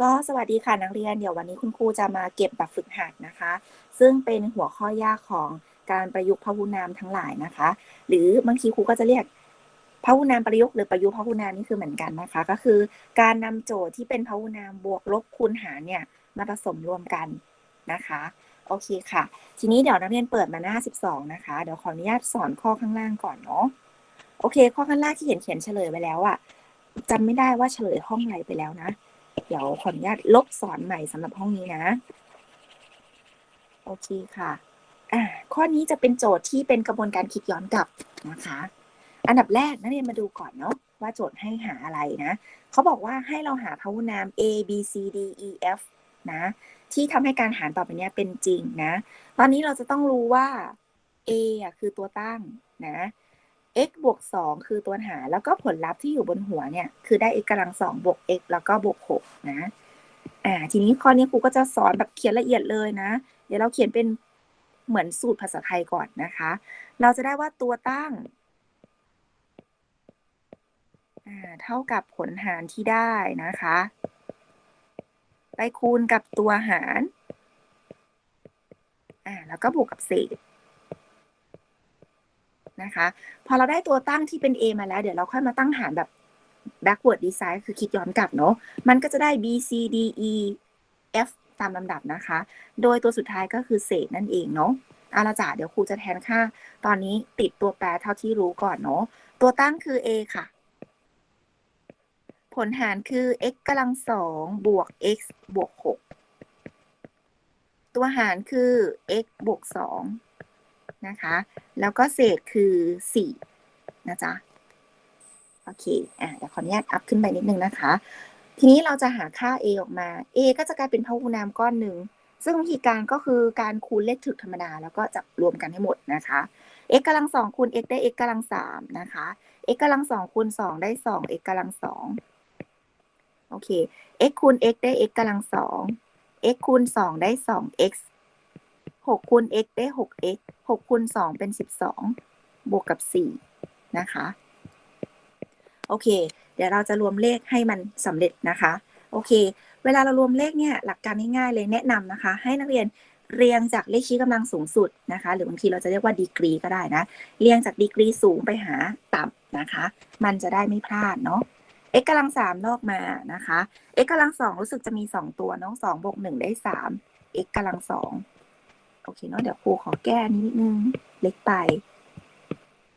ก็สวัสดีค่ะนักเรียนเดี๋ยววันนี้คุณครูจะมาเก็บแบบฝึกหัดนะคะ ซึ่งเป็นหัวข้อยากของการประยุกต์พหุนามทั้งหลายนะคะ หรือบางทีครูก็จะเรียกพหุนามประยุกต์หรือประยุกต์พหุนามนี่คือเหมือนกันนะคะ ก็คือการนำโจทย์ที่เป็นพหุนามบวกลบคูณหารเนี่ยมาผสมรวมกันนะคะโอเคค่ะ ทีนี้เดี๋ยวนักเรียนเปิดมาหน้า 12 นะคะ เดี๋ยวขออนุญาตสอนข้อข้างล่างก่อนเนาะโอเค ข้อข้างล่างที่เห็นเขียนเฉลยไว้แล้วอะจำไม่ได้ว่าเฉลยห้องอะไรไปแล้วนะ เดี๋ยวขออนุญาตลบสอนใหม่สำหรับห้องนี้นะ โอเคค่ะอ่าข้อนี้จะเป็นโจทย์ที่เป็นกระบวนการคิดย้อนกลับนะคะ อันดับแรกนักเรียนมาดูก่อนเนาะว่าโจทย์ให้หาอะไรนะเขาบอกว่าให้เราหาพหุนาม a b c d e f นะ ที่ทำให้การหารต่อไปเนี้ยเป็นจริงนะ ตอนนี้เราจะต้องรู้ว่า a อะคือตัวตั้งนะ x บวก2คือตัวหารแล้วก็ผลลัพธ์ที่อยู่บนหัวเนี่ย คือได้ x กำลัง2บวก x แล้วก็บวก6นะอ่าทีนี้ข้อนี้ครูก็จะสอนแบบเขียนละเอียดเลยนะ เดี๋ยวเราเขียนเป็นเหมือนสูตรภาษาไทยก่อนนะคะ เราจะได้ว่าตัวตั้งอ่าเท่ากับผลหารที่ได้นะคะ ไปคูณกับตัวหารอ่าแล้วก็บวกกับเศษ นะคะ พอเราได้ตัวตั้งที่เป็น a มาแล้ว เดี๋ยวเราค่อยมาตั้งหารแบบ backward design คือคิดย้อนกลับเนาะ มันก็จะได้ b c d e f ตามลำดับนะคะ โดยตัวสุดท้ายก็คือเศษนั่นเองเนาะอาละจ้ะเดี๋ยวครูจะแทนค่า ตอนนี้ติดตัวแปรเท่าที่รู้ก่อนเนาะ ตัวตั้งคือ a ค่ะ ผลหารคือ x กำลังสองบวก x บวกหกตัวหารคือ x บวกสอง นะคะ แล้วก็เศษคือสี่นะจ๊ะ โอเค อะเดี๋ยวขออนุญาตอัพขึ้นไปนิดนึงนะคะ ทีนี้เราจะหาค่า a ออกมา a ก็จะกลายเป็นพหุนามก้อนหนึ่ง ซึ่งวิธีการก็คือการคูณเลขถึกธรรมดา แล้วก็จับรวมกันให้หมดนะคะ x กำลังสองคูณ x ได้ x กำลังสามนะคะ x กำลังสองคูณสองได้สอง x กำลังสองโอเค x คูณ x ได้ x กำลังสอง x คูณสองได้สอง x หกคูณ x ได้หก x หกคูณสองเป็นสิบสองบวกกับสี่นะคะ โอเค เดี๋ยวเราจะรวมเลขให้มันสำเร็จนะคะ โอเค เวลาเรารวมเลขเนี่ยหลักการง่ายๆเลยแนะนำนะคะ ให้นักเรียนเรียงจากเลขชี้กำลังสูงสุดนะคะ หรือบางทีเราจะเรียกว่าดีกรีก็ได้นะ เรียงจากดีกรีสูงไปหาต่ำนะคะ มันจะได้ไม่พลาดเนาะ x กำลังสามลอกมานะคะ x กำลังสองรู้สึกจะมีสองตัวน้องสองบวกหนึ่งได้สาม x กำลังสอง โอเคเนาะเดี๋ยวครูขอแก้นิดนึงเล็กไป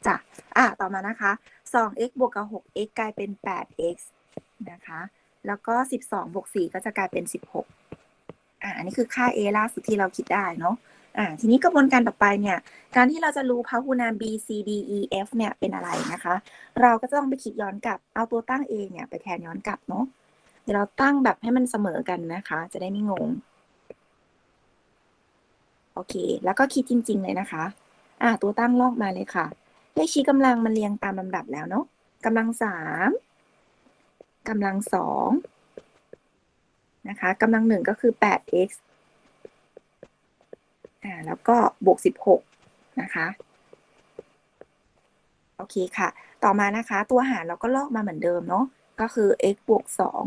จ้ะอะต่อมานะคะสอง x บวกกับหก x กลายเป็นแปด x นะคะ แล้วก็สิบสองบวกสี่ก็จะกลายเป็นสิบหกอะอันนี้คือค่า a ล่าสุดที่เราคิดได้เนาะอ่าทีนี้กระบวนการต่อไปเนี่ย การที่เราจะรู้พหุนาม b c d e f เนี่ยเป็นอะไรนะคะ เราก็จะต้องไปคิดย้อนกลับ เอาตัวตั้ง a เนี่ยไปแทนย้อนกลับเนาะ เดี๋ยวเราตั้งแบบให้มันเสมอกันนะคะ จะได้ไม่งง โอเค แล้วก็คิดจริง ๆ เลยนะคะ อ่า ตัวตั้งลอกมาเลยค่ะ เลขชี้กำลังมันเรียงตามลำดับแล้วเนาะกำลังสามกำลังสองนะคะกำลังหนึ่งก็คือแปด x อ่า แล้วก็บวกสิบหกนะคะ โอเคค่ะ ต่อมานะคะ ตัวหารเราก็ลอกมาเหมือนเดิมเนาะ ก็คือ x บวกสอง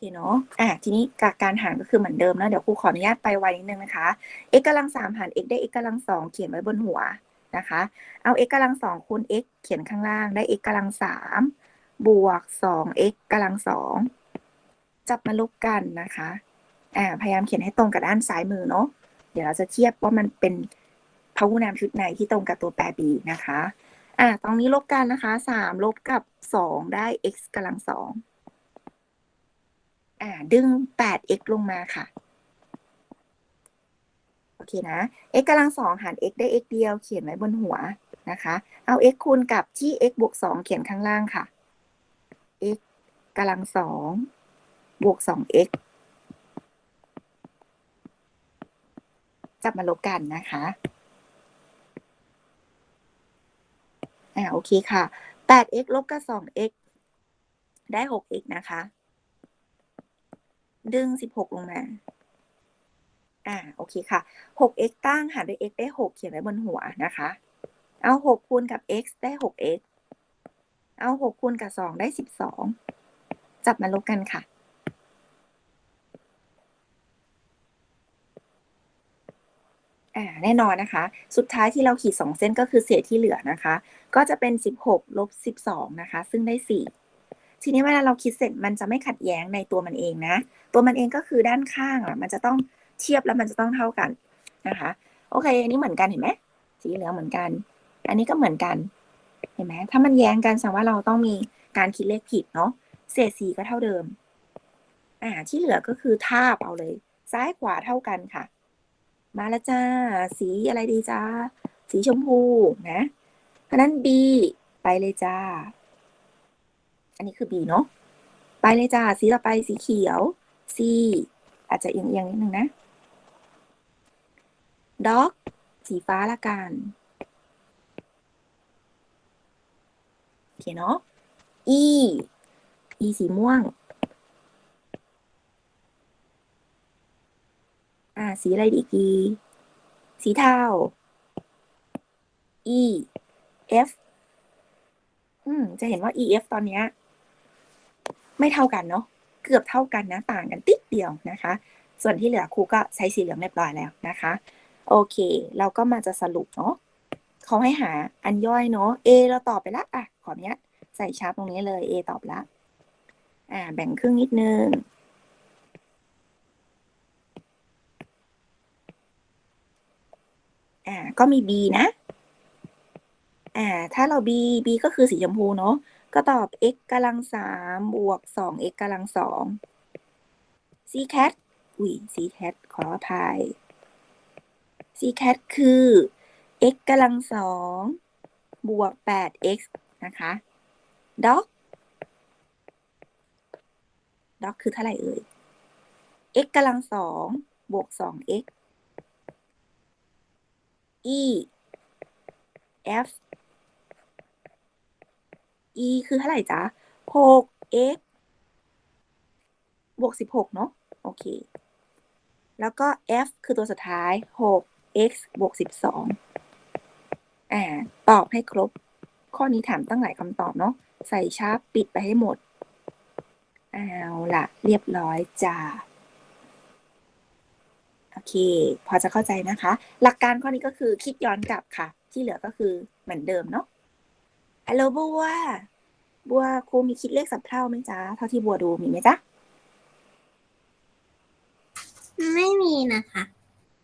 คเนาะอ่าทีนี้การหารก็คือเหมือนเดิมนะเดี๋ยวครูขออนุญาตไปไวนิดนึงนะคะ x กำลังสามหาร x ได้ x กำลังสองเขียนไว้บนหัวนะคะ เอา x กำลังสองคูณ x เขียนข้างล่างได้ x กำลังสามบวกสอง x กำลังสองจับมาลบกันนะคะอ่าพยายามเขียนให้ตรงกับด้านซ้ายมือเนาะเดี๋ยวเราจะเทียบว่ามันเป็นพหุนามชุดไหนที่ตรงกับตัวแปร b นะคะอ่าตรงนี้ลบกันนะคะสามลบกับสองได้ x กำลังสอง อ่าดึงแปด x ลงมาค่ะ โอเคนะ x กำลังสองหาร x ได้ x เดียว เขียนไว้บนหัวนะคะ เอา x คูณกับที่ x บวกสองเขียนข้างล่างค่ะ x กำลังสองบวกสอง x จับมาลบกันนะคะอ่าโอเคค่ะ 8x ลบกับ 2x ได้ 6x นะคะ ดึง16ลงมา อ่า โอเคค่ะ 6x ตั้งหารด้วย x ได้6เขียนไว้บนหัวนะคะ เอา6คูณกับ x ได้ 6x เอา6คูณกับ2ได้12จับมาลบกันค่ะอ่าแน่นอนนะคะ สุดท้ายที่เราขีดสองเส้นก็คือเศษที่เหลือนะคะ ก็จะเป็นสิบหกลบสิบสองนะคะ ซึ่งได้สี่ ทีนี้เวลาเราคิดเสร็จมันจะไม่ขัดแย้งในตัวมันเองนะ ตัวมันเองก็คือด้านข้างอะ มันจะต้องเทียบแล้วมันจะต้องเท่ากันนะคะ โอเค อันนี้เหมือนกันเห็นไหมสีเหลืองเหมือนกัน อันนี้ก็เหมือนกัน เห็นไหมถ้ามันแย้งกันแสดงว่าเราต้องมีการคิดเลขผิดเนาะเศษสีก็เท่าเดิมอ่าที่เหลือก็คือทาบเอาเลย ซ้ายขวาเท่ากันค่ะ มาแล้วจ้า สีอะไรดีจ้า สีชมพูนะเพราะนั้น B ไปเลยจ้า อันนี้คือ B เนาะไปเลยจ้าสีต่อไปสีเขียว C อาจจะเอียงๆนิดนึงนะ Dog สีฟ้าละกันโอเคเนาะ E E สีม่วง อ่า สีอะไรดีอีสีเทา E F อืม จะเห็นว่า E F ตอนเนี้ย ไม่เท่ากันเนาะเกือบเท่ากันนะต่างกันติดเดียวนะคะ ส่วนที่เหลือครูก็ใช้สีเหลืองเรียบร้อยแล้วนะคะ โอเค เราก็มาจะสรุปเนาะเขาให้หาอันย่อยเนาะ A เราตอบไปละอะขออนุญาตใส่ชาร์ปตรงนี้เลย A ตอบละอ่าแบ่งครึ่งนิดนึงอ่าก็มี B นะอ่าถ้าเรา B B ก็คือสีชมพูเนาะ ก็ตอบ x กำลังสามบวกสอง x กำลังสอง c cat อุ้ย c cat ขออภัย c cat คือ x กำลังสองบวกแปด x นะคะ dog dog คือเท่าไหร่เอ่ย x กำลังสองบวกสอง x e f e คือเท่าไหร่จ๊ะหก x บวกสิบหกเนาะโอเค แล้วก็ f คือตัวสุดท้ายหก x บวกสิบสองอ่า ตอบให้ครบ ข้อนี้ถามตั้งหลายคำตอบเนาะ ใส่ชาร์ปปิดไปให้หมด เอาละเรียบร้อยจ้าโอเค พอจะเข้าใจนะคะ หลักการข้อนี้ก็คือคิดย้อนกลับค่ะ ที่เหลือก็คือเหมือนเดิมเนาะฮัลโหลบัว บัวครูมีคิดเลขสับเท่าไหมจ๊ะเท่าที่บัวดูมีไหมจ๊ะไม่มีนะคะ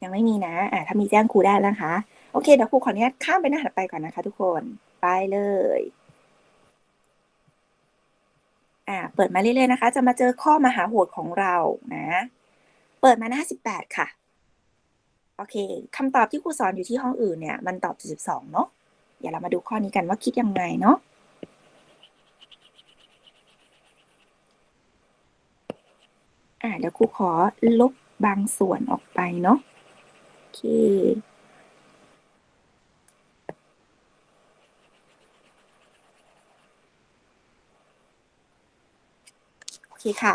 ยังไม่มีนะ อ่าถ้ามีแจ้งครูได้แล้วนะคะ โอเคเดี๋ยวครูขออนุญาตข้ามไปหน้าถัดไปก่อนนะคะ ทุกคนไปเลย อ่า เปิดมาเรื่อยๆนะคะ จะมาเจอข้อมหาโหดของเรานะ เปิดมาหน้าสิบแปดค่ะโอเคคำตอบที่ครูสอนอยู่ที่ห้องอื่นเนี่ย มันตอบสิบสองเนาะเดี๋ยวเรามาดูข้อนี้กันว่าคิดยังไงเนาะ อ่าเดี๋ยวครูขอลบบางส่วนออกไปเนาะโอเคโอเคค่ะ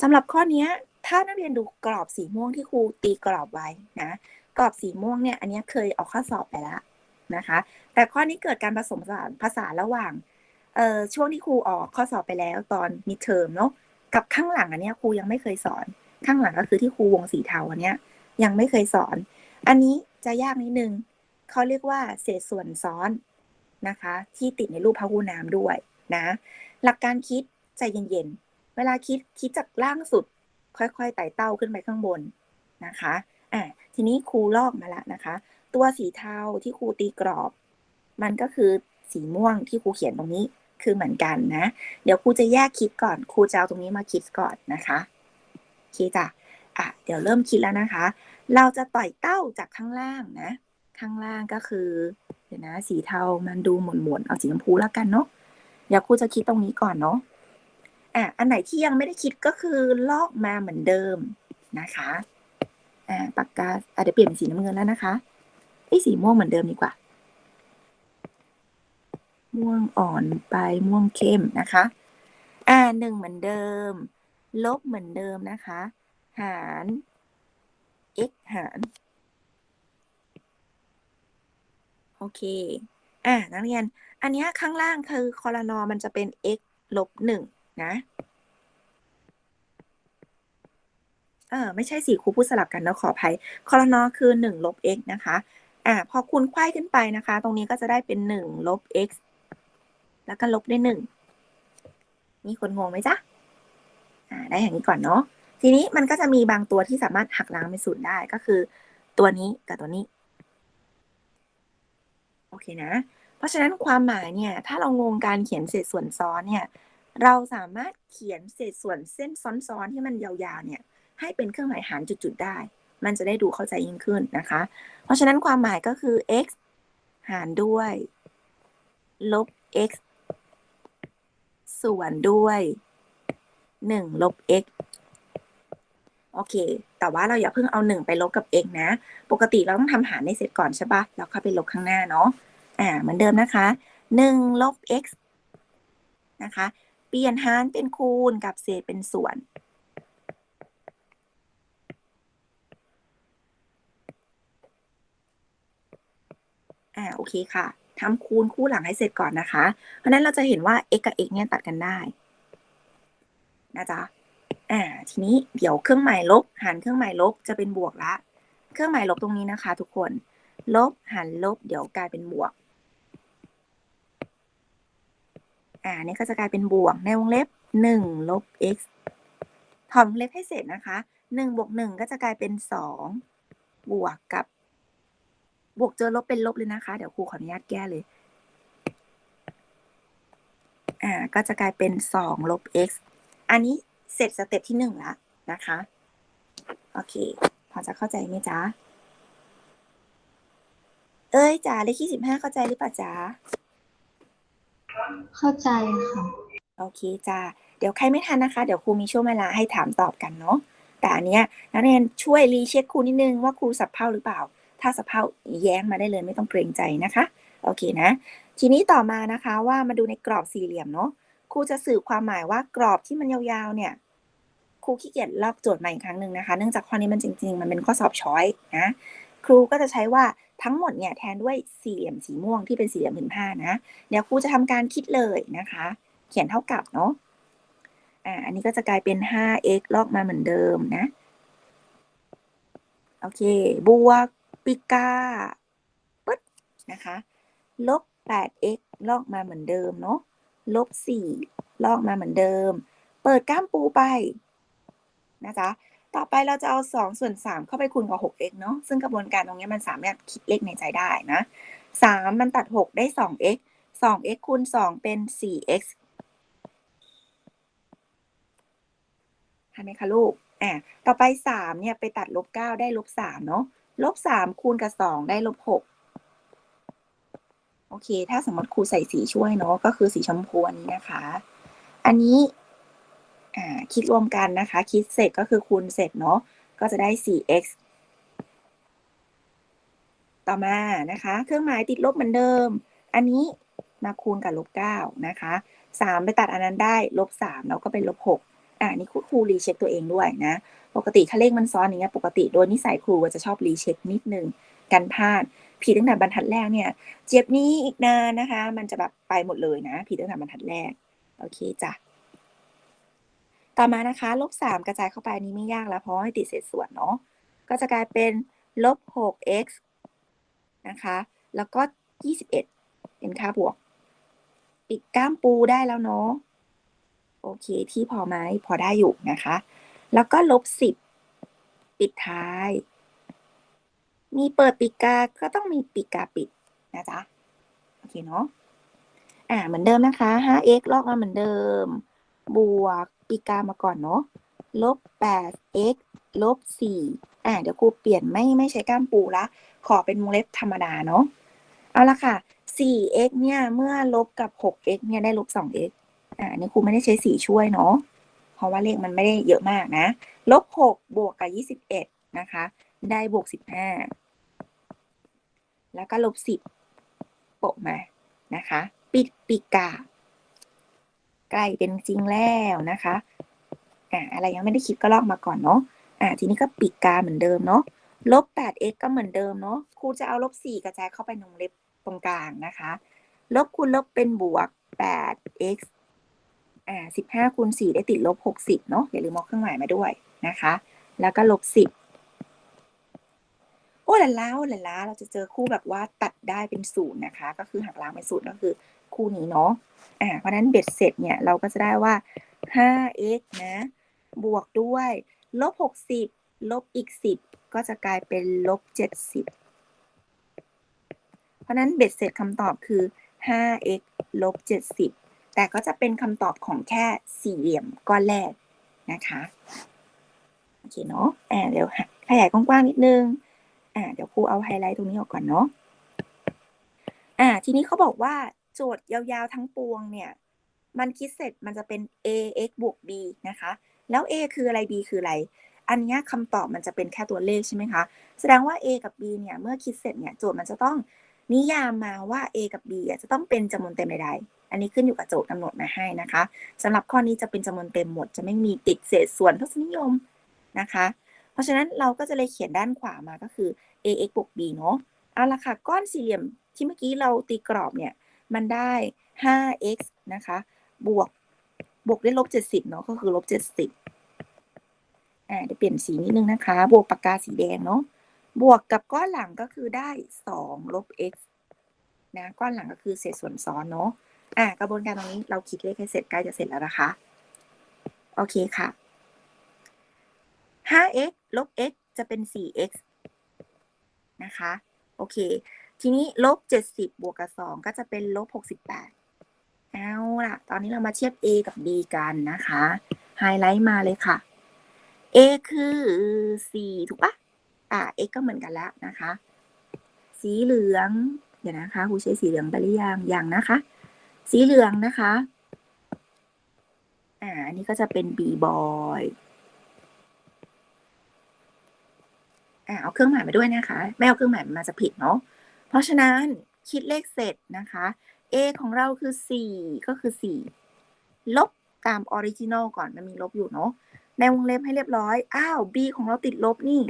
สำหรับข้อนี้ถ้านักเรียนดูกรอบสีม่วงที่ครูตีกรอบไว้นะกรอบสีม่วงเนี่ยอันนี้เคยออกข้อสอบไปแล้วนะคะ แต่ข้อนี้เกิดการผสมผสานภาษาระหว่างช่วงที่ครูออกข้อสอบไปแล้วตอนมิดเทอมเนาะ กับข้างหลังอันเนี้ยครูยังไม่เคยสอน ข้างหลังก็คือที่ครูวงสีเทาอันเนี้ยยังไม่เคยสอน อันนี้จะยากนิดนึงเขาเรียกว่าเศษส่วนซ้อนนะคะ ที่ติดในรูปพหูน้ำด้วยนะ หลักการคิดใจเย็นๆ เวลาคิดคิดจากล่างสุด ค่อยๆไต่เต้าขึ้นไปข้างบนนะคะอะทีนี้ครูลอกมาแล้วนะคะ ตัวสีเทาที่ครูตีกรอบ มันก็คือสีม่วงที่ครูเขียนตรงนี้ คือเหมือนกันนะ เดี๋ยวครูจะแยกคิดก่อนครูจะเอาตรงนี้มาคิดก่อนนะคะโอเคจ้ะอะเดี๋ยวเริ่มคิดแล้วนะคะ เราจะต่อยเต้าจากข้างล่างนะ ข้างล่างก็คือเดี๋ยวนะ สีเทามันดูหมุนๆเอาสีชมพูแล้วกันเนาะเดี๋ยวครูจะคิดตรงนี้ก่อนเนาะอะอันไหนที่ยังไม่ได้คิดก็คือลอกมาเหมือนเดิมนะคะอ่าปากกาอะเดี๋ยวเปลี่ยนเป็นสีน้ำเงินแล้วนะคะไอ้สีม่วงเหมือนเดิมดีกว่า ม่วงอ่อนไปม่วงเข้มนะคะ อ่าหนึ่งเหมือนเดิม ลบเหมือนเดิมนะคะ หาร x หาร โอเค อะนักเรียน อันนี้ข้างล่างคือคอลนอมันจะเป็น x ลบหนึ่งนะเออไม่ใช่สิครูพูดสลับกันนะขออภัยคอรนอคือหนึ่งลบ x นะคะ อ่า พอคูณไขว้ขึ้นไปนะคะ ตรงนี้ก็จะได้เป็นหนึ่งลบ x แล้วก็ลบด้วยหนึ่งมีคนงงไหมจ๊ะอ่าได้อย่างนี้ก่อนเนาะทีนี้มันก็จะมีบางตัวที่สามารถหักล้างเป็นศูนย์ได้ก็คือ ตัวนี้กับตัวนี้ โอเคนะ เพราะฉะนั้นความหมายเนี่ย ถ้าเรางงการเขียนเศษส่วนซ้อนเนี่ย เราสามารถเขียนเศษส่วนเส้นซ้อนๆที่มันยาวๆเนี่ย ให้เป็นเครื่องหมายหารจุดๆได้ มันจะได้ดูเข้าใจยิ่งขึ้นนะคะ เพราะฉะนั้นความหมายก็คือ x หารด้วย ลบ x ส่วนด้วย1ลบ x โอเค แต่ว่าเราอย่าเพิ่งเอา1ไปลบกับ x นะ ปกติเราต้องทำหารในเสร็จก่อนใช่ปะแล้วค่อยไปลบข้างหน้าเนาะ อ่า เหมือนเดิมนะคะ1ลบ x นะคะ เปลี่ยนหารเป็นคูณกับเศษเป็นส่วน อ่า โอเคค่ะ ทำคูณคู่หลังให้เสร็จก่อนนะคะ เพราะฉะนั้นเราจะเห็นว่า x กับ x เนี่ยตัดกันได้นะจ๊ะอ่าทีนี้เดี๋ยวเครื่องหมายลบ หารเครื่องหมายลบจะเป็นบวกละ เครื่องหมายลบตรงนี้นะคะ ทุกคน ลบหารลบ เดี๋ยวกลายเป็นบวก อ่านี่ก็จะกลายเป็นบวกในวงเล็บ1ลบ x ถอดวงเล็บให้เสร็จนะคะ1บวก1ก็จะกลายเป็น 2 บวกกับ บวกเจอลบเป็นลบเลยนะคะ เดี๋ยวครูขออนุญาตแก้เลย อ่า ก็จะกลายเป็น2ลบ x อันนี้เสร็จสเต็ปที่หนึ่งละนะคะ โอเค พอจะเข้าใจไหมจ๊ะ เอ้ยจ๋าเลขที่สิบห้าเข้าใจหรือเปล่าจ๊ะ เข้าใจค่ะ โอเคจ้าเดี๋ยวใครไม่ทันนะคะ เดี๋ยวครูมีช่วงเวลาให้ถามตอบกันเนาะ แต่อันเนี้ยนักเรียนช่วยรีเช็คครูนิดนึงว่าครูสับเพร่าหรือเปล่า ถ้าสับเพาแย้งมาได้เลยไม่ต้องเกรงใจนะคะ โอเคนะ ทีนี้ต่อมานะคะว่ามาดูในกรอบสี่เหลี่ยมเนาะครูจะสื่อความหมายว่ากรอบที่มันยาวๆเนี่ยครูขี้เกียจลอกโจทย์มาอีกครั้งหนึ่งนะคะ เนื่องจากข้อนี้มันจริง ๆ มันเป็นข้อสอบช้อยนะครูก็จะใช้ว่าทั้งหมดเนี่ยแทนด้วยสี่เหลี่ยมสีม่วงที่เป็นสี่เหลี่ยมผืนผ้านะ เดี๋ยวครูจะทำการคิดเลยนะคะ เขียนเท่ากับเนาะอ่าอันนี้ก็จะกลายเป็น 5x ลอกมาเหมือนเดิมนะ โอเค บวก ปิกาปึ๊ดนะคะลบ 8x ลอกมาเหมือนเดิมเนาะลบ 4 ลอกมาเหมือนเดิม เปิดก้ามปูไปนะจ๊ะต่อไปเราจะเอา 2 ส่วน 3 เข้าไปคูณกับ 6x เนาะซึ่งกระบวนการตรงนี้มันสามารถคิดเลขในใจได้นะ 3 มันตัด 6 ได้ 2x 2x คูณ 2 เป็น 4x ทันไหมคะลูกอะต่อไป 3 เนี่ย ไปตัดลบ 9 ได้ลบ 3 เนาะ ลบ3คูณกับ2ได้ลบ6โอเค ถ้าสมมติครูใส่สีช่วยเนาะก็คือสีชมพูอันนี้นะคะ อันนี้คิดรวมกันนะคะ คิดเสร็จก็คือคูณเสร็จเนาะก็จะได้ 4x ต่อมานะคะ เครื่องหมายติดลบเหมือนเดิม อันนี้มาคูณกับลบ9นะคะ3ไปตัดอันนั้นได้ลบ3แล้วก็เป็นลบ6อ่านี่ครูรีเช็คตัวเองด้วยนะ ปกติถ้าเลขมันซ้อนอย่างเงี้ยปกติโดยนิสัยครูจะชอบรีเช็คนิดนึงกันพลาดผิดตั้งแต่บรรทัดแรกเนี่ย เจ็บนี้อีกนานนะคะ มันจะแบบไปหมดเลยนะผิดตั้งแต่บรรทัดแรก โอเคจ้ะต่อมานะคะลบ3กระจายเข้าไปนี้ไม่ยากแล้วเพราะให้ติดเศษส่วนเนาะก็จะกลายเป็นลบ 6x นะคะ แล้วก็21เป็นค่าบวก ปิดก้ามปูได้แล้วเนาะโอเคที่พอไหมพอได้อยู่นะคะ แล้วก็ลบ10ปิดท้าย มีเปิดปิดกา ก็ต้องมีปิดกาปิดนะจ๊ะ โอเคเนาะ อ่า เหมือนเดิมนะคะ 5x ลอกมาเหมือนเดิม บวกปีกามาก่อนเนาะ ลบ 8x ลบ 4 อ่า เดี๋ยวครูเปลี่ยนไม่ไม่ใช้ก้ามปูละ ขอเป็นวงเล็บธรรมดาเนาะ เอาละค่ะ 4x เนี่ย เมื่อลบกับ 6x เนี่ย ได้ลบ 2x อ่าอันนี้ครูไม่ได้ใช้สีช่วยเนาะ เพราะว่าเลขมันไม่ได้เยอะมากนะ ลบ6บวกกับ21นะคะ ได้บวก15แล้วก็ลบ10โปะมานะคะ ปิดปีกาใกล้เป็นจริงแล้วนะคะอ่าอะไรยังไม่ได้คิดก็ลอกมาก่อนเนาะอ่าทีนี้ก็ปิดกาเหมือนเดิมเนาะลบ 8x ก็เหมือนเดิมเนาะครูจะเอาลบ 4 กระจายเข้าไปในวงเล็บตรงกลางนะคะ ลบคูณลบเป็นบวก 8x อ่า15คูณ4ได้ติดลบ60เนาะอย่าลืมเอาเครื่องหมายมาด้วยนะคะ แล้วก็ลบสิบโอ้ละล้าโอ้ละล้าเราจะเจอคู่แบบว่าตัดได้เป็นศูนย์นะคะ ก็คือหักล้างเป็นศูนย์ก็คือคู่นี้เนาะอ่าเพราะนั้นเบ็ดเสร็จเนี่ยเราก็จะได้ว่า 5x นะ บวกด้วยลบ 60 ลบอีก 10 ก็จะกลายเป็นลบ 70 เพราะฉะนั้นเบ็ดเสร็จคำตอบคือ 5x ลบ 70 แต่ก็จะเป็นคำตอบของแค่สี่เหลี่ยมก้อนแรกนะคะโอเคเนาะอ่าเดี๋ยวขยายกว้างๆนิดนึงอ่าเดี๋ยวครูเอาไฮไลท์ตรงนี้ออกก่อนเนาะอ่าทีนี้เขาบอกว่าโจทย์ยาวๆทั้งปวงเนี่ยมันคิดเสร็จมันจะเป็น ax บวก b นะคะ แล้ว a คืออะไร b คืออะไร อันเนี้ยคำตอบมันจะเป็นแค่ตัวเลขใช่ไหมคะ แสดงว่า a กับ b เนี่ย เมื่อคิดเสร็จเนี่ย โจทย์มันจะต้องนิยามมาว่า a กับ b จะต้องเป็นจำนวนเต็มใด อันนี้ขึ้นอยู่กับโจทย์กำหนดมาให้นะคะสำหรับข้อนี้จะเป็นจำนวนเต็มหมด จะไม่มีติดเศษส่วนทศนิยมนะคะ เพราะฉะนั้นเราก็จะเลยเขียนด้านขวามาก็คือ ax บวก b เนาะเอาละค่ะ ก้อนสี่เหลี่ยมที่เมื่อกี้เราตีกรอบเนี่ย มันได้ 5x นะคะ บวก บวกด้วยลบ 70 เนาะก็คือลบ 70 อ่าเดี๋ยวเปลี่ยนสีนิดนึงนะคะ บวกปากกาสีแดงเนาะ บวกกับก้อนหลังก็คือได้ 2 ลบ x นะ ก้อนหลังก็คือเศษส่วนซ้อนเนาะ อ่ากระบวนการตรงนี้เราคิดเลขให้เสร็จใกล้จะเสร็จแล้วนะคะ โอเคค่ะ 5x ลบ x จะเป็น 4x นะคะ โอเค ทีนี้ลบ 70 บวกกับ 2 ก็จะเป็นลบ 68 เอาล่ะ ตอนนี้เรามาเทียบ a กับ b กันนะคะ ไฮไลท์มาเลยค่ะ a คือ 4 ถูกปะอ่า x ก็เหมือนกันแล้วนะคะ สีเหลือง เดี๋ยวนะคะครูใช้สีเหลืองไปหรือยังยังนะคะ สีเหลืองนะคะ อ่า อันนี้ก็จะเป็น b boy อ่าเอาเครื่องหมายมาด้วยนะคะ ไม่เอาเครื่องหมายมาจะผิดเนาะ เพราะฉะนั้นคิดเลขเสร็จนะคะ a ของเราคือ 4 ก็คือ 4 ลบตามออริจินอลก่อน มันมีลบอยู่เนาะ ในวงเล็บให้เรียบร้อย อ้าว b ของเราติดลบนี่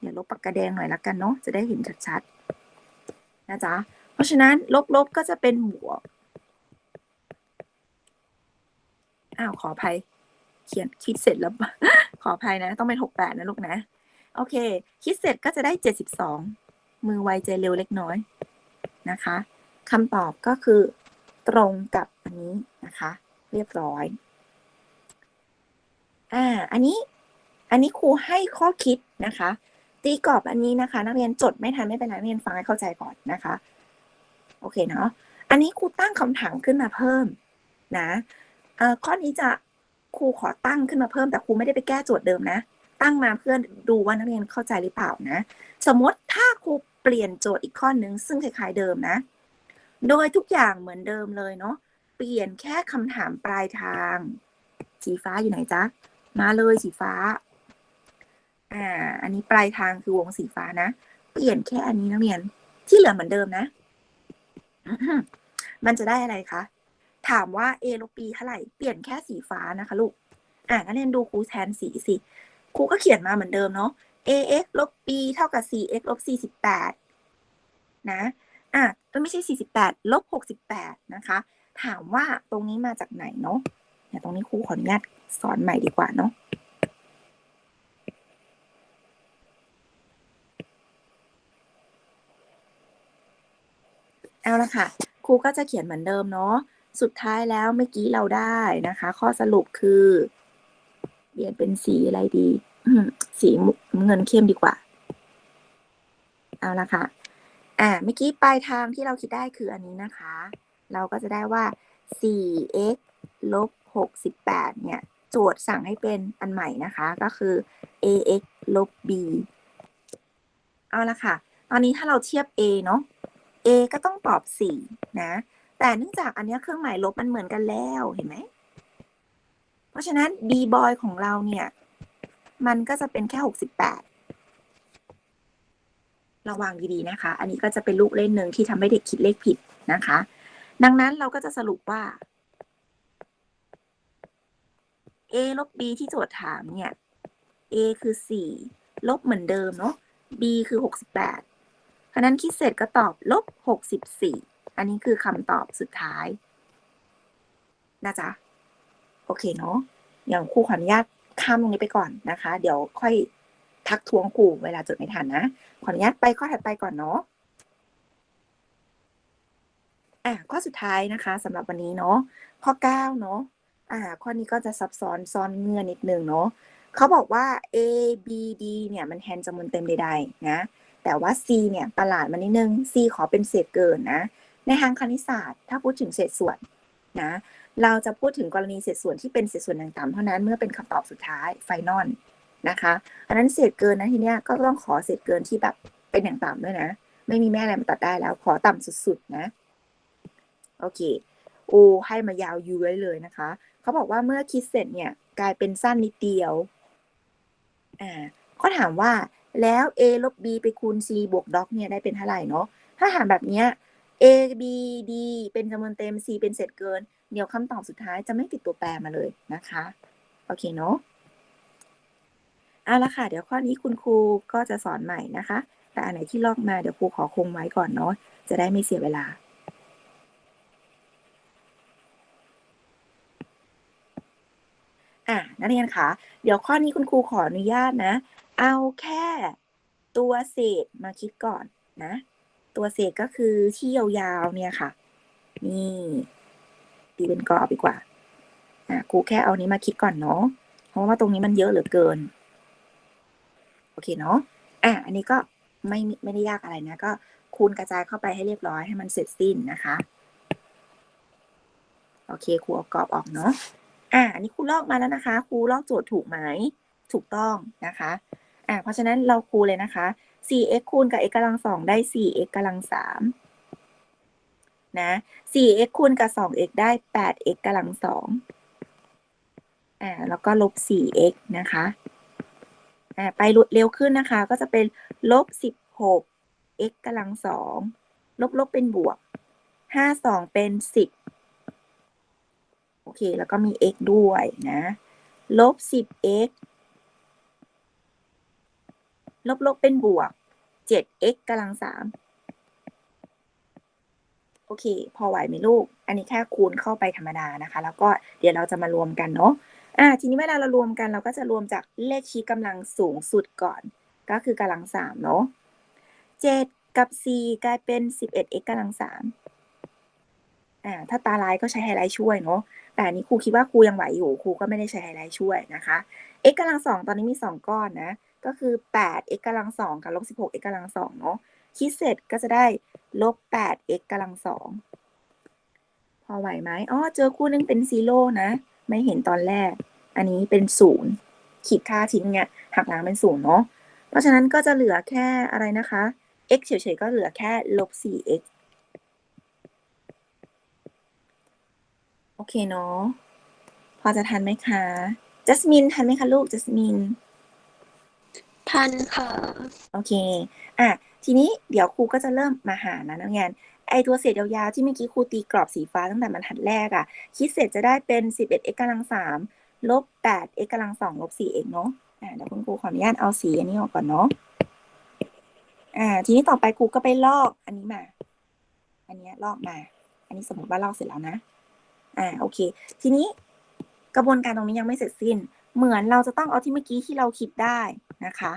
เดี๋ยวลบปากกาแดงหน่อยละกันเนาะ จะได้เห็นชัดๆ นะจ๊ะ เพราะฉะนั้นลบๆก็จะเป็นบวก อ้าวขออภัย เขียนคิดเสร็จแล้ว ขออภัยนะ ต้องเป็น68นะลูกนะ โอเค คิดเสร็จก็จะได้72มือไวใจเร็วเล็กน้อยนะคะคำตอบก็คือตรงกับอันนี้นะคะ เรียบร้อยอ่าอันนี้อันนี้ครูให้ข้อคิดนะคะ ตีกรอบอันนี้นะคะ นักเรียนจดไม่ทันไม่เป็นไรนักเรียนฟังให้เข้าใจก่อนนะคะ โอเคเนาะอันนี้ครูตั้งคำถามขึ้นมาเพิ่มนะ เออข้อนี้จะครูขอตั้งขึ้นมาเพิ่มแต่ครูไม่ได้ไปแก้โจทย์เดิมนะ ตั้งมาเพื่อดูว่านักเรียนเข้าใจหรือเปล่านะ สมมติถ้าครูเปลี่ยนโจทย์อีกข้อหนึ่งซึ่งคล้ายๆเดิมนะ โดยทุกอย่างเหมือนเดิมเลยเนาะเปลี่ยนแค่คำถามปลายทาง สีฟ้าอยู่ไหนจ๊ะมาเลยสีฟ้าอ่าอันนี้ปลายทางคือวงสีฟ้านะเปลี่ยนแค่อันนี้นักเรียน ที่เหลือเหมือนเดิมนะ มันจะได้อะไรคะ ถามว่า a ลบ b เท่าไหร่เปลี่ยนแค่สีฟ้านะคะลูก อ่านักเรียนดูครูแทนสีสิครูก็เขียนมาเหมือนเดิมเนาะ ax ลบ b เท่ากับ 4x ลบ 48 นะ อะไม่ใช่ 48 ลบ 68 นะคะ ถามว่าตรงนี้มาจากไหนเนาะเดี๋ยวตรงนี้ครูขออนุญาตสอนใหม่ดีกว่าเนาะเอาละค่ะ ครูก็จะเขียนเหมือนเดิมเนาะ สุดท้ายแล้วเมื่อกี้เราได้นะคะ ข้อสรุปคือเปลี่ยนเป็นสีอะไรดี สีเงินเข้มดีกว่า เอาละค่ะ อ่า เมื่อกี้ปลายทางที่เราคิดได้คืออันนี้นะคะ เราก็จะได้ว่า 4x ลบ 68 เนี่ย โจทย์สั่งให้เป็นอันใหม่นะคะ ก็คือ ax ลบ b เอาละค่ะ ตอนนี้ถ้าเราเทียบ a เนาะ a ก็ต้องตอบ 4 นะ แต่เนื่องจากอันนี้เครื่องหมายลบมันเหมือนกันแล้วเห็นไหม เพราะฉะนั้น b boy ของเราเนี่ย มันก็จะเป็นแค่68ระวังดีๆนะคะ อันนี้ก็จะเป็นลูกเล่นหนึ่งที่ทำให้เด็กคิดเลขผิดนะคะ ดังนั้นเราก็จะสรุปว่า a ลบ b ที่โจทย์ถามเนี่ย a คือ4ลบเหมือนเดิมเนาะ b คือ68เพราะนั้นคิดเสร็จก็ตอบลบ64 อันนี้คือคำตอบสุดท้ายนะจ๊ะโอเคเนาะอย่างครูขออนุญาตข้ามตรงนี้ไปก่อนนะคะ เดี๋ยวค่อยทักท้วงครูเวลาจดไม่ทันนะขออนุญาตไปข้อถัดไปก่อนเนาะอะข้อสุดท้ายนะคะสำหรับวันนี้เนาะข้อ9เนาะอ่าข้อนี้ก็จะซับซ้อนซ้อนเงื่อนนิดนึงเนาะเขาบอกว่า A B D เนี่ยมันแทนจำนวนเต็มใดๆนะแต่ว่า C เนี่ยประหลาดมานิดนึง C ขอเป็นเศษเกินนะ ในทางคณิตศาสตร์ ถ้าพูดถึงเศษส่วนนะเราจะพูดถึงกรณีเศษส่วนที่เป็นเศษส่วนต่างๆเท่านั้นเมื่อเป็นคำตอบสุดท้ายไฟนอลนะคะอันนั้นเศษเกินนะทีเนี้ยก็ต้องขอเศษเกินที่แบบเป็นอย่างต่ำด้วยนะ ไม่มีแม่อะไรมาตัดได้แล้ว ขอต่ำสุดๆนะโอเคโอให้มายาวยูไว้เลยนะคะ เขาบอกว่าเมื่อคิดเสร็จเนี่ยกลายเป็นสั้นนิดเดียวอ่าก็ถามว่าแล้ว a ลบ b ไปคูณ c บวกด็อกเนี่ยได้เป็นเท่าไหร่เนาะถ้าถามแบบเนี้ย a b d เป็นจำนวนเต็ม c เป็นเศษเกิน เดี๋ยวคำตอบสุดท้ายจะไม่ติดตัวแปรมาเลยนะคะ โอเคเนาะเอาละค่ะ เดี๋ยวข้อนี้คุณครูก็จะสอนใหม่นะคะ แต่อันไหนที่ลอกมาเดี๋ยวครูขอคงไว้ก่อนเนาะจะได้ไม่เสียเวลา อะนักเรียนคะเดี๋ยวข้อนี้คุณครูขออนุญาตนะ เอาแค่ตัวเศษมาคิดก่อนนะ ตัวเศษก็คือที่ยาวๆเนี่ยค่ะ นี่ตีเป็นกรอบดีกว่า อะครูแค่เอานี้มาคิดก่อนเนาะเพราะว่าตรงนี้มันเยอะเหลือเกิน โอเคเนาะอะอันนี้ก็ไม่ไม่ได้ยากอะไรนะ ก็คูณกระจายเข้าไปให้เรียบร้อยให้มันเสร็จสิ้นนะคะ โอเคครูเอากรอบออกเนาะอะอันนี้ครูลอกมาแล้วนะคะครูลอกโจทย์ถูกไหมถูกต้องนะคะอะเพราะฉะนั้นเราครูเลยนะคะ 4x คูณกับ x กำลังสองได้ 4x กำลังสามนะ 4x คูณกับ 2x ได้ 8x กำลังสองอ่า แล้วก็ลบ 4x นะคะ อ่า ไปเร็วขึ้นนะคะ ก็จะเป็นลบ 16 x กำลังสอง ลบลบเป็นบวก 5 2 เป็น 10 โอเค แล้วก็มี x ด้วยนะ ลบ 10x ลบลบเป็นบวก 7x กำลังสามโอเค พอไหวไหมลูก อันนี้แค่คูณเข้าไปธรรมดานะคะ แล้วก็เดี๋ยวเราจะมารวมกันเนาะอ่าทีนี้เวลาเรารวมกันเราก็จะรวมจากเลขชี้กำลังสูงสุดก่อน ก็คือกำลังสามเนาะเจ็ดกับสี่กลายเป็นสิบเอ็ด x กำลังสามอ่าถ้าตาลายก็ใช้ไฮไลท์ช่วยเนาะแต่อันนี้ครูคิดว่าครูยังไหวอยู่ครูก็ไม่ได้ใช้ไฮไลท์ช่วยนะคะ x กำลังสองตอนนี้มีสองก้อนนะ ก็คือ 8x กำลังสองกับลบ 16x กำลังสองเนาะคิดเสร็จก็จะได้ลบ 8x กำลังสองพอไหวไหมอ๋อเจอคู่หนึงเป็นซีโร่นะ ไม่เห็นตอนแรก อันนี้เป็นศูนย์ขีดค่าทิ้งเนี่ยหักล้างเป็นศูนย์เนาะเพราะฉะนั้นก็จะเหลือแค่อะไรนะคะ x เฉยๆก็เหลือแค่ลบ 4x โอเคเนาะพอจะทันไหมคะจัสมินทันไหมคะลูกจัสมิน ทันค่ะ โอเค อะ ทีนี้เดี๋ยวครูก็จะเริ่มมาหานะนักเรียนไอตัวเศษยาวๆที่เมื่อกี้ครูตีกรอบสีฟ้าตั้งแต่บรรทัดแรกอะ่ะ คิดเสร็จจะได้เป็น 11x กำลังสามลบ 8x กำลังสองลบ 4x เนาะอ่าเดี๋ยวคุณครูขออนุญาตเอาสีอันนี้ออกก่อนเนาะอ่า ทีนี้ต่อไปครูก็ไปลอกอันนี้มา อันเนี้ยลอกมา อันนี้สมมติว่าลอกเสร็จแล้วนะ อ่า โอเค ทีนี้กระบวนการตรงนี้ยังไม่เสร็จสิ้น เหมือนเราจะต้องเอาที่เมื่อกี้ที่เราคิดได้นะคะ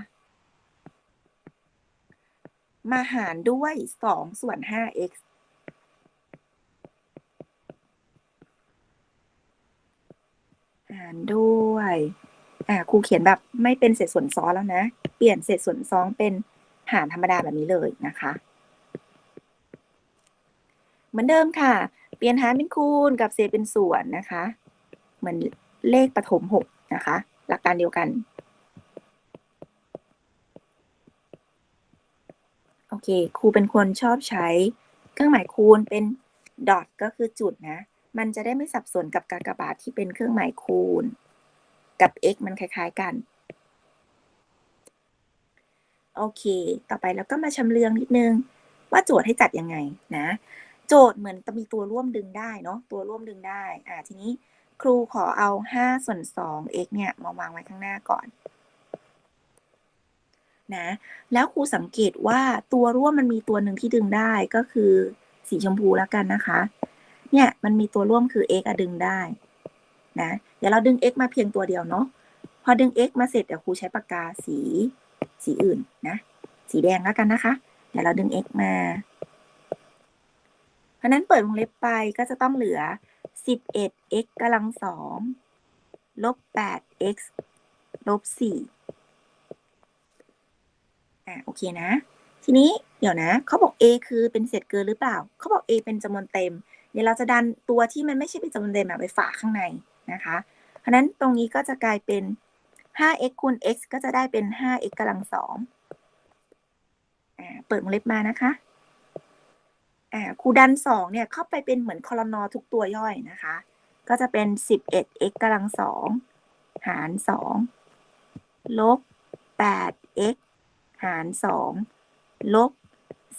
มาหารด้วยสองส่วนห้า x หารด้วย อ่าครูเขียนแบบไม่เป็นเศษส่วนซ้อนแล้วนะ เปลี่ยนเศษส่วนซ้อนเป็นหารธรรมดาแบบนี้เลยนะคะ เหมือนเดิมค่ะ เปลี่ยนหารเป็นคูณกับเศษเป็นส่วนนะคะ เหมือนเลขประถมหก นะคะ หลักการเดียวกัน โอเค ครูเป็นคนชอบใช้เครื่องหมายคูณเป็นดอทก็คือจุดนะ มันจะได้ไม่สับสนกับกากบาทที่เป็นเครื่องหมายคูณ กับ x มันคล้าย ๆ กัน โอเค ต่อไปเราก็มาชำเลืองนิดนึง ว่าโจทย์ให้จัดยังไงนะ โจทย์เหมือนจะมีตัวร่วมดึงได้เนาะ ตัวร่วมดึงได้ อ่า ทีนี้ ครูขอเอา5ส่วน2 x เนี่ยมาวางไว้ข้างหน้าก่อนนะแล้วครูสังเกตว่าตัวร่วมมันมีตัวหนึ่งที่ดึงได้ก็คือสีชมพูแล้วกันนะคะ เนี่ยมันมีตัวร่วมคือ x อะดึงได้นะเดี๋ยวเราดึง x มาเพียงตัวเดียวเนาะพอดึง x มาเสร็จเดี๋ยวครูใช้ปากกาสีสีอื่นนะสีแดงแล้วกันนะคะ เดี๋ยวเราดึง x มา เพราะนั้นเปิดวงเล็บไปก็จะต้องเหลือ 11 x กำลังสองลบ8 x ลบ4อะโอเคนะ ทีนี้เดี๋ยวนะเขาบอก a คือเป็นเศษเกินหรือเปล่า เขาบอก a เป็นจำนวนเต็ม เดี๋ยวเราจะดันตัวที่มันไม่ใช่เป็นจำนวนเต็มไปฝาข้างในนะคะ เพราะนั้นตรงนี้ก็จะกลายเป็น 5x คูณ x ก็จะได้เป็น 5x กำลังสองอ่าเปิดวงเล็บมานะคะ ครูดันสองเนี่ยเข้าไปเป็นเหมือนคอลนอทุกตัวย่อยนะคะ ก็จะเป็น 11x กำลังสองหารสองลบ 8x หารสองลบ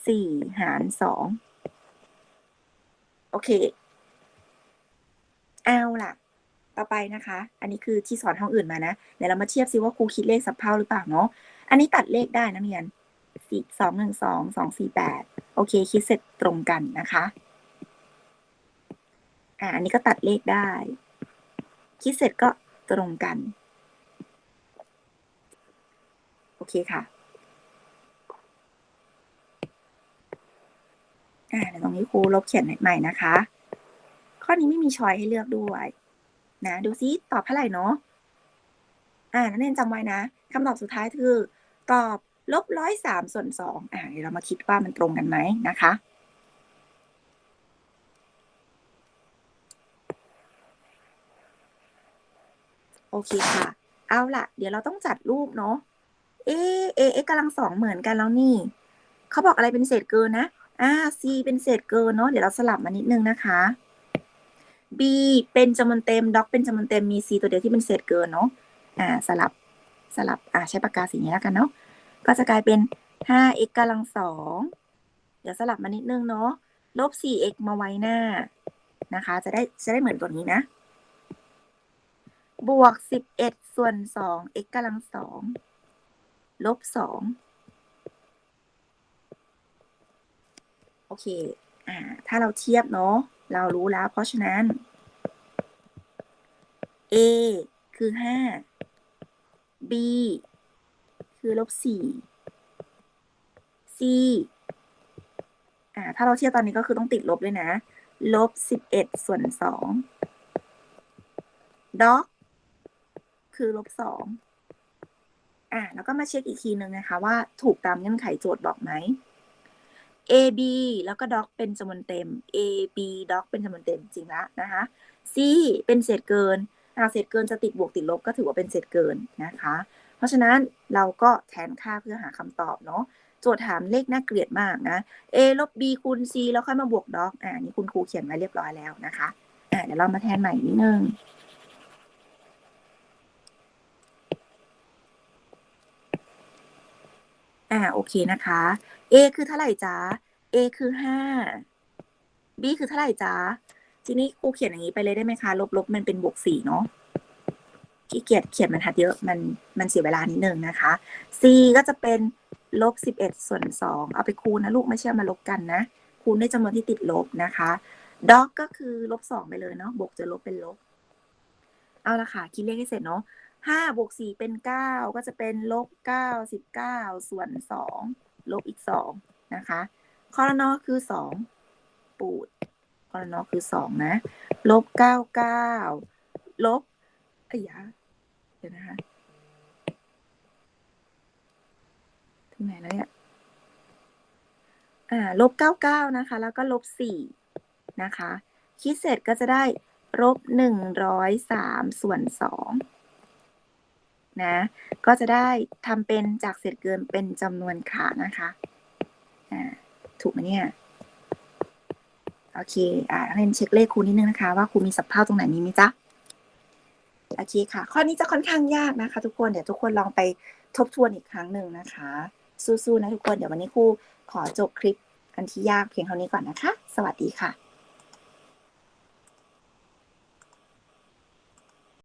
สี่หารสองโอเค เอาล่ะ ต่อไปนะคะ อันนี้คือที่สอนห้องอื่นมานะ เดี๋ยวเรามาเทียบซิว่าครูคิดเลขสับเพ่าหรือเปล่าเนาะ อันนี้ตัดเลขได้นะเรียน สี่สองหนึ่งสองสองสี่แปดโอเค คิดเสร็จตรงกันนะคะอ่าอันนี้ก็ตัดเลขได้ คิดเสร็จก็ตรงกัน โอเคค่ะอ่าตรงนี้ครูลบเขียนใหม่นะคะ ข้อนี้ไม่มีช้อยให้เลือกด้วย นะ ดูซิตอบเท่าไหร่เนาะอ่านักเรียนจำไว้นะคำตอบสุดท้ายคือ ตอบ ลบร้อยสามส่วนสองอ่าเดี๋ยวเรามาคิดว่ามันตรงกันไหมนะคะโอเคค่ะ เอาล่ะเดี๋ยวเราต้องจัดรูปเนาะ เอ เอ เอกำลังสองเหมือนกันแล้วนี่ เขาบอกอะไรเป็นเศษเกินนะ อ่า c เป็นเศษเกินเนาะ เดี๋ยวเราสลับมานิดนึงนะคะ b เป็นจำนวนเต็ม doc เป็นจำนวนเต็ม มี c ตัวเดียวที่เป็นเศษเกินเนาะ อ่า สลับ สลับ อ่าใช้ปากกาสีนี้แล้วกันเนาะ ก็จะกลายเป็น 5x กำลังสองเดี๋ยวสลับมานิดนึงเนาะลบ 4x มาไว้หน้านะคะ จะได้จะได้เหมือนตัวนี้นะ บวก 11 ส่วน 2 x กำลังสองลบ 2 โอเค อ่า ถ้าเราเทียบเนาะ เรารู้แล้ว เพราะฉะนั้น a คือ 5 b คือลบ4 c อ่าถ้าเราเทียบตอนนี้ก็คือต้องติดลบด้วยนะ ลบ11ส่วน2 doc คือลบ2อ่าแล้วก็มาเช็คอีกทีหนึ่งนะคะ ว่าถูกตามเงื่อนไขโจทย์บอกไหม a b แล้วก็ doc เป็นจำนวนเต็ม a b doc เป็นจำนวนเต็มจริงละนะคะ c เป็นเศษเกินอ่าเศษเกินจะติดบวกติดลบก็ถือว่าเป็นเศษเกินนะคะ ราะฉะนั้นเราก็แทนค่าเพื่อหาคำตอบเนาะโจทย์ถามเลขน่าเกลียดมากนะ a ลบ b คูณ c แล้วค่อยมาบวก doc อ่านี่คุณครูเขียนไว้เรียบร้อยแล้วนะคะอ่าเดี๋ยวเรามาแทนใหม่นิดนึงอ่าโอเคนะคะ a คือเท่าไหร่จ๊ะ a คือห้า b คือเท่าไหร่จ๊ะทีนี้ครูเขียนอย่างนี้ไปเลยได้ไหมคะ ลบลบมันเป็นบวกสี่เนาะ ขี้เกียจเขียนบรรทัดเยอะมันมันเสียเวลานิดนึงนะคะ c ก็จะเป็นลบสิบเอ็ดส่วนสองเอาไปคูณนะลูกไม่ใช่อมาลบกันนะ คูณด้วยจำนวนที่ติดลบนะคะ dog ก็คือลบสองไปเลยเนาะบวกจะลบเป็นลบ เอาละค่ะคิดเลขให้เสร็จเนาะห้าบวกสี่เป็นเก้าก็จะเป็นลบเก้าสิบเก้าส่วนสองลบอีกสองนะคะคอรนอคือสองปูดคอรนอคือสองนะลบเก้าเก้าลบอ้ยยะ ดี๋ยวนะคะถึงไหนแล้วเนี่ยอ่าลบเก้าเก้านะคะ แล้วก็ลบสี่นะคะ คิดเสร็จก็จะได้ลบหนึ่งร้อยสามส่วนสองนะ ก็จะได้ทำเป็นจากเศษเกินเป็นจำนวนขานะคะอ่าถูกไหมเนี่ยโอเค อ่าเรียนเช็คเลขครูนิดนึงนะคะ ว่าครูมีสับเท่าตรงไหนมีไหมจ๊ะ อเคค่ะ ข้อนี้จะค่อนข้างยากนะคะ ทุกคนเดี๋ยวทุกคนลองไปทบทวนอีกครั้งหนึ่งนะคะ สู้ๆนะทุกคนเดี๋ยววันนี้ครูขอจบคลิปอันที่ยากเพียงเท่านี้ก่อนนะคะ สวัสดีค่ะ